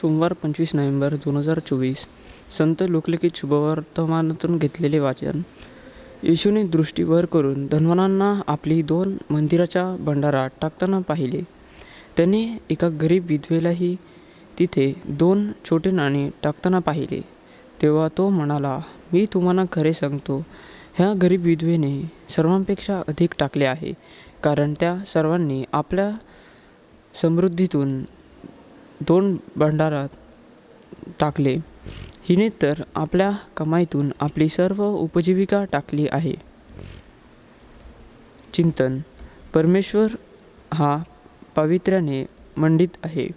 सोमवार पंचवीस नोव्हेंबर दोन हजार चोवीस संत लोकलिखित शुभवर्तमानातून घेतलेले वाचन. येशूने दृष्टीवर करून धनवानांना आपली दोन मंदिराच्या भंडारात टाकताना पाहिले. त्याने एका गरीब विधवेलाही तिथे दोन छोटे नाणे टाकताना पाहिले. तेव्हा तो म्हणाला मी तुम्हाला खरे सांगतो ह्या गरीब विधवेने सर्वांपेक्षा अधिक टाकले आहे. कारण त्या सर्वांनी आपल्या समृद्धीतून दोन भंडारात टाकले. हिने तर आपल्या कमाईतून आपली सर्व उपजीविका टाकली आहे. चिंतन. परमेश्वर हा पावित्र्याने मंडित आहे.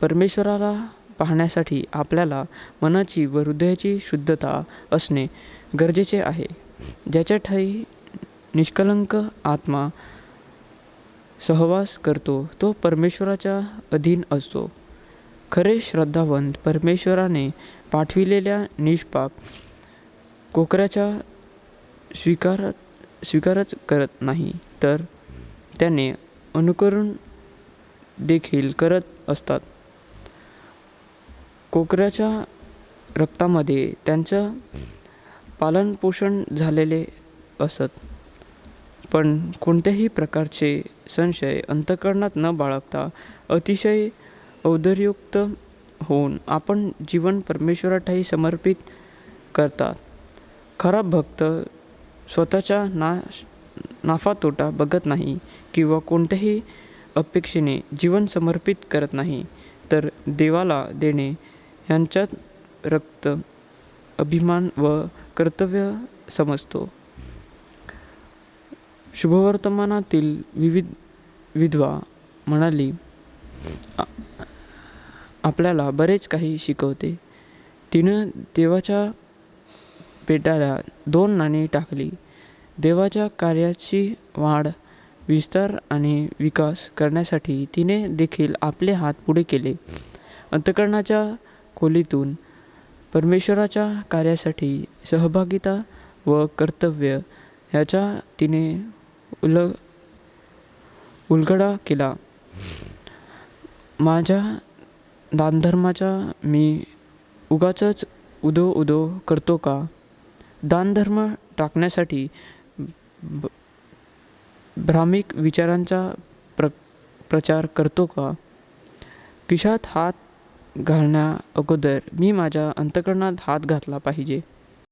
परमेश्वराला पाहण्यासाठी आपल्याला मनाची व हृदयाची शुद्धता असणे गरजेचे आहे. ज्याच्या ठाई निष्कलंक आत्मा सहवास करतो तो परमेश्वराच्या अधीन असतो. खरे श्रद्धावंत परमेश्वराने पाठविलेल्या निष्पाप कोकऱ्याच्या स्वीकार स्वीकारच करत नाही तर त्याने अनुकरण देखील करत असतात. कोकऱ्याच्या रक्तामध्ये त्यांचं पालनपोषण झालेले असत पण कोणत्याही प्रकारचे संशय अंतकरणात न बाळगता अतिशय औदरयुक्त होऊन आपण जीवन परमेश्वराठाई समर्पित करतात. खरा भक्त स्वतःच्या नाश नाफा तोटा बघत नाही किंवा कोणत्याही अपेक्षेने जीवन समर्पित करत नाही तर देवाला देणे यांच्यात रक्त अभिमान व कर्तव्य समजतो. शुभवर्तमानातील विविध विधवा म्हणाली आपल्याला बरेच काही शिकवते. तिनं देवाच्या पेटाला दोन नाणी टाकली. देवाच्या कार्याची वाढ विस्तार आणि विकास करण्यासाठी तिने देखील आपले हात पुढे केले. अंतकरणाच्या खोलीतून परमेश्वराच्या कार्यासाठी सहभागिता व कर्तव्य ह्याचा तिने उल उलगडा केला. माझ्या दानधर्माचा मी उगाचच उदो उदो करतो का? दानधर्म टाकण्यासाठी ब- भ्रामिक विचारांचा प्र प्रचार करतो का? खिशात हात घालण्या अगोदर मी माझ्या अंतकरणात हात घातला पाहिजे.